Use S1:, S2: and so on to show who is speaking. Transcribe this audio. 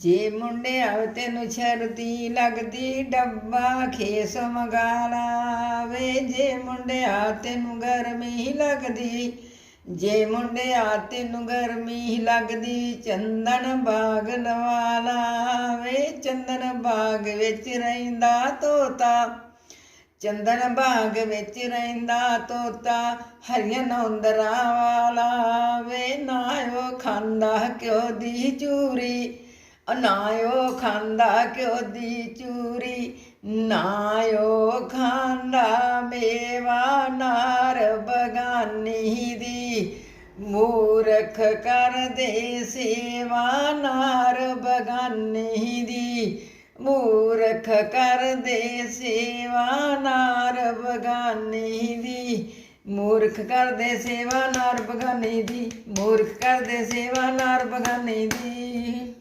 S1: ਜੇ ਮੁੰਡਿਆ ਤੈਨੂੰ ਛਰਦੀ ਲੱਗਦੀ, ਡੱਬਾ ਖੇਸ ਮਗਾਲਾ ਵੇ ਜੇ ਮੁੰਡਿਆ ਤੈਨੂੰ ਗਰਮੀ ਲੱਗਦੀ, ਜੇ ਮੁੰਡਿਆ ਤੈਨੂੰ ਗਰਮੀ ਲੱਗਦੀ, ਚੰਦਨ ਬਾਗ ਲਵਾਲਾ ਵੇ ਚੰਦਨ ਬਾਗ ਵਿੱਚ ਰਹਿੰਦਾ ਤੋਤਾ, ਚੰਦਨ ਬਾਗ ਵਿੱਚ ਰਹਿੰਦਾ ਤੋਤਾ, ਹਰੀਆਂ ਨੌਂਦਰਾਂ ਵਾਲਾ ਵੇ ਨਾ ਉਹ ਖਾਂਦਾ ਕਿਉ ਦੀ ਚੂਰੀ? ਨਾਇਓ ਖਾਂਦਾ ਕਿਉ ਦੀ ਚੂਰੀ? ਨਾਇਓ ਖਾਂਦਾ ਮੇਵਾ ਨਾਰ ਬਗਾਨੀ ਦੀ। ਮੂਰਖ ਕਰਦੇ ਸੇਵਾ ਨਾਰ ਬਗਾਨੀ ਦੀ। ਮੂਰਖ ਕਰਦੇ ਸੇਵਾ ਨਾਰ ਬਗਾਨੀ ਦੀ। ਮੂਰਖ ਕਰਦੇ ਸੇਵਾ ਨਾਰ ਬਗਾਨੀ ਦੀ। ਮੂਰਖ ਕਰਦੇ ਸੇਵਾ ਨਾਰ ਬਗਾਨੀ ਦੀ।